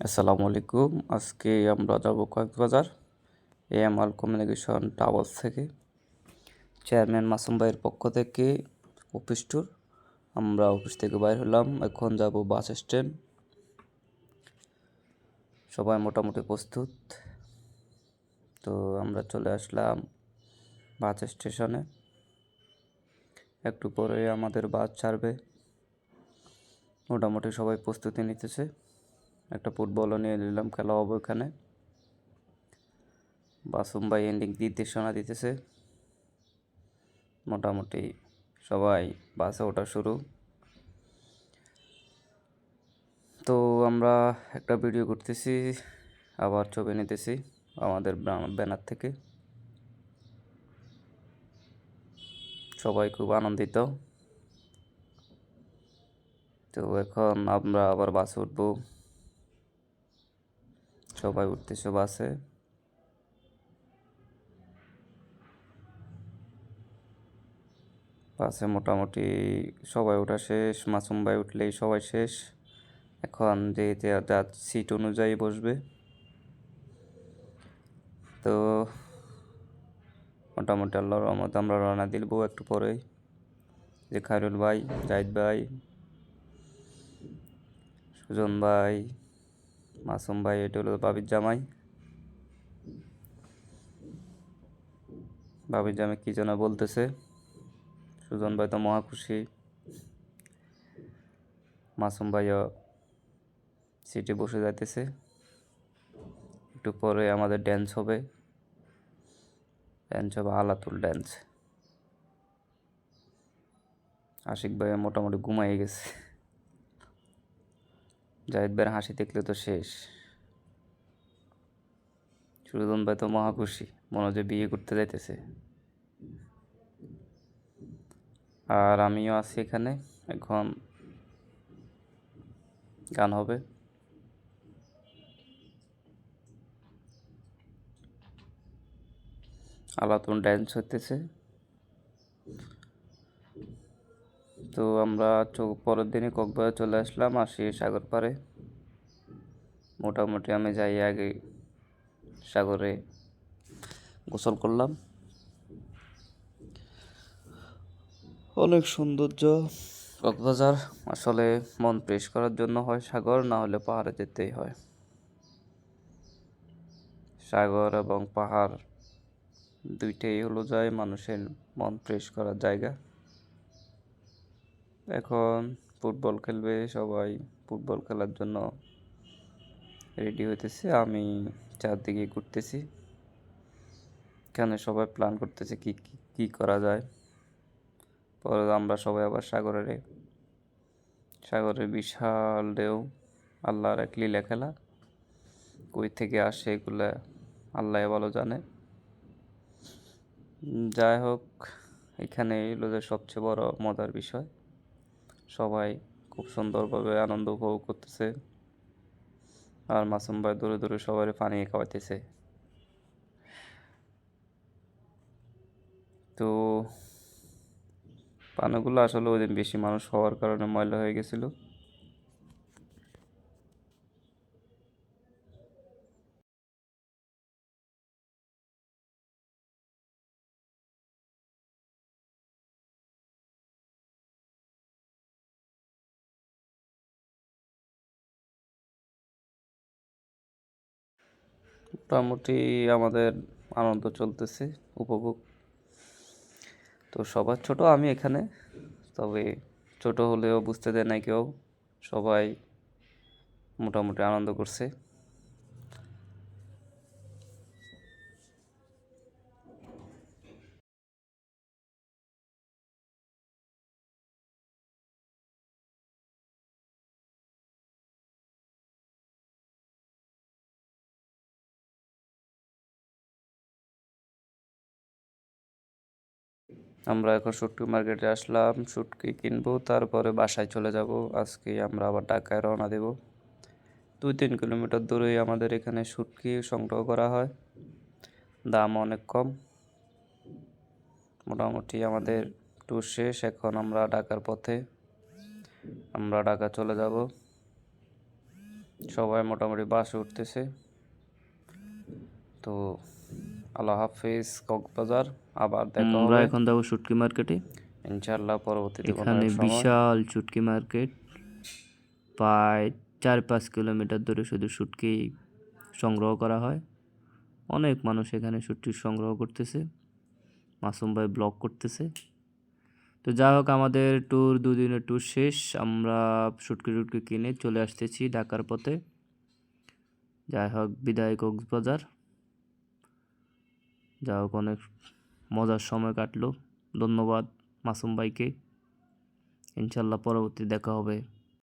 আসসালামু আলাইকুম। আজকে আমরা যাব কক্সবাজার এএমআল কমিউনিকেশন টাওয়ার্স থেকে। চেয়ারম্যান মাসুম ভাইয়ের পক্ষ থেকে অফিস ট্যুর। আমরা অফিস থেকে বাইর হলাম, এখন যাব বাস স্ট্যান্ড। সবাই মোটামুটি প্রস্তুত। তো আমরা চলে আসলাম বাস স্টেশনে। একটু পরে আমাদের বাস ছাড়বে। মোটামুটি সবাই প্রস্তুতি নিতেছে। একটা ফুটবলও নিয়ে নিলাম, খেলা হবে ওখানে। বাসুম ভাই এন্ডিং নির্দেশনা দিতেছে। মোটামুটি সবাই বাসে ওঠা শুরু। তো আমরা একটা ভিডিও করতেছি, আবার ছবি নিতেছি আমাদের ব্যানার থেকে। সবাই খুব আনন্দিত। তো এখন আমরা আবার বাসে উঠবো। সবাই উঠতেছে বাসে বাসে মোটামুটি সবাই ওঠা শেষ, মাসুম ভাই উঠলেই সবাই শেষ। এখন যে যার সিট অনুযায়ী বসবে। তো মোটামুটি আল্লাহর রহমত আমরা রওনা দিলবো একটু পরেই। যে খায়রুল ভাই, জাহিদ ভাই, সুজন ভাই মাসুম ভাই, এটা হলো বাবির জামাই। বাবির জামাই কী যেন বলতেছে। সুজন ভাই তো মহা খুশি। মাসুম ভাইও সিটে বসে যাইতেছে। একটু পরে আমাদের ড্যান্স হবে। ড্যান্স হবে আলাতুল ড্যান্স আশিক ভাই মোটামুটি ঘুমাই গেছে। জাহিদ ভাইয়ের হাসি দেখলে তো শেষ। সুরজন ভাই তো মহাখুশি মনে যে বিয়ে করতে যাইতেছে। আর আমিও আছি এখানে, এখন গান হবে। আলাতন ড্যান্স হতেছে তো আমরা পরের দিনে কক্সবাজার চলে আসলাম, আসি সাগর পাড়ে মোটামুটি আমি যাই আগে সাগরে গোসল করলাম। অনেক সৌন্দর্য। কক্সবাজার আসলে মন ফ্রেশ করার জন্য হয় সাগর না হলে পাহাড়ে যেতেই হয়। সাগর এবং পাহাড় দুইটাই হলো যায় মানুষের মন ফ্রেশ করার জায়গা। এখন ফুটবল খেলবে সবাই ফুটবল খেলার জন্য রেডি হইতেছে, আমি চারদিকে ঘুরতেছি। এখানে সবাই প্ল্যান করতেছে কি কি করা যায়। পরে আমরা সবাই আবার সাগরে সাগরের বিশাল ঢেউ, আল্লাহর এক লীলা খেলা কই থেকে আসে এগুলা আল্লাহ ভালো জানে। যাই হোক, এখানে এলো যে সবচেয়ে বড় মজার বিষয়। সবাই খুব সুন্দরভাবে আনন্দ উপভোগ করতেছে। আর মাসুম ভাই দূরে দূরে সবার পানি খাওয়াইতেছে। তো পানাগুলো আসলে ওই দিন বেশি মানুষ হওয়ার কারণে ময়লা হয়ে গেছিল। মোটামুটি আমাদের আনন্দ চলতেছে, উপভোগ। তো সবার ছোট, আমি এখানে। তবে ছোট হলেও বুঝতে দেয় না কেউ। সবাই মোটামুটি আনন্দ করছে। আমরা এখন শুটকি মার্কেটে আসলাম শুটকি কিনবো, তারপরে বাসায় চলে যাব। আজকে আমরা আবার ঢাকায় রওনা দেব। দুই তিন কিলোমিটার দূরেই আমাদের এখানে শুটকি সংগ্রহ করা হয়। দাম অনেক কম। মোটামুটি আমাদের ট্যুর শেষ, এখন আমরা ঢাকার পথে আমরা ঢাকা চলে যাব। সবাই মোটামুটি বাসে উঠতেছে। তো আল্লাহ হাফিজ কক্সবাজার আবার দেখা আমরা এখন যাব শুটকি মার্কেটে। ইনশাআল্লাহ পরবর্তীতে এখানে বিশাল শুটকি মার্কেট। প্রায় চার পাঁচ কিলোমিটার ধরে শুধু শুটকি সংগ্রহ করা হয়। অনেক মানুষ এখানে শুটকি সংগ্রহ করতেছে। মাসুম ভাই ব্লগ করতেছে। তো যাই হোক আমাদের ট্যুর দুদিনের ট্যুর শেষ। আমরা শুটকি টুটকি কিনে চলে আসতেছি ঢাকার পথে। যাই হোক বিদায় কক্সবাজার। যাই হোক অনেক মজার সময় কাটলো। ধন্যবাদ মাসুম ভাইকে। ইনশাল্লাহ পরবর্তী দেখা হবে।